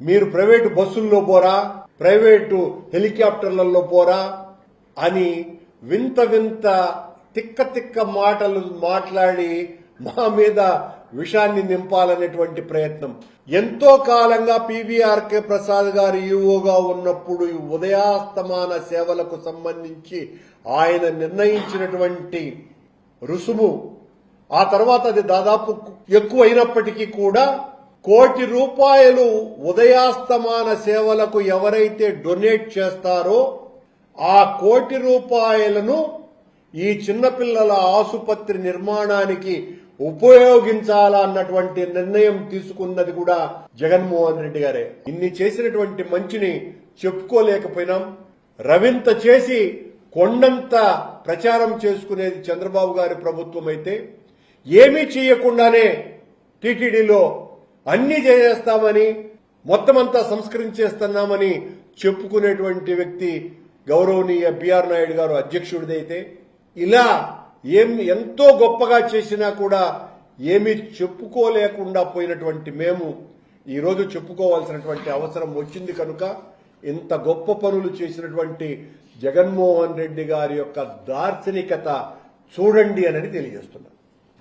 మీరు ప్రైవేటు బస్సుల్లో పోరా ప్రైవేటు హెలికాప్టర్లలో పోరా అని వింత వింత తిక్క తిక్క మాటలు మాట్లాడి మా మీద విషాన్ని నింపాలనేటువంటి ప్రయత్నం. ఎంతో కాలంగా పీవీఆర్కే ప్రసాద్ గారు ఈఓగా ఉన్నప్పుడు ఉదయాస్తమాన సేవలకు సంబంధించి ఆయన నిర్ణయించినటువంటి రుసుము ఆ తర్వాత అది దాదాపు ఎక్కువ అయినప్పటికీ కూడా కోటి రూపాయలు ఉదయాస్తమాన సేవలకు ఎవరైతే డొనేట్ చేస్తారో ఆ కోటి రూపాయలను ఈ చిన్నపిల్లల ఆసుపత్రి నిర్మాణానికి ఉపయోగించాలన్నటువంటి నిర్ణయం తీసుకున్నది కూడా జగన్మోహన్ రెడ్డి గారే. ఇన్ని చేసినటువంటి మంచిని చెప్పుకోలేకపోయినాం. రవింత చేసి కొండంత ప్రచారం చేసుకునేది చంద్రబాబు గారి ప్రభుత్వం అయితే ఏమీ చేయకుండానే టీటీడీలో అన్ని చేసేస్తామని మొత్తం అంతా సంస్కరించేస్తున్నామని చెప్పుకునేటువంటి వ్యక్తి గౌరవనీయ బిఆర్ నాయుడు గారు అధ్యక్షుడిదైతే ఇలా ఏం ఎంతో గొప్పగా చేసినా కూడా ఏమీ చెప్పుకోలేకుండా పోయినటువంటి మేము ఈరోజు చెప్పుకోవాల్సినటువంటి అవసరం వచ్చింది కనుక ఇంత గొప్ప పనులు చేసినటువంటి జగన్మోహన్ రెడ్డి గారి యొక్క దార్శనికత చూడండి అని తెలియజేస్తున్నాను.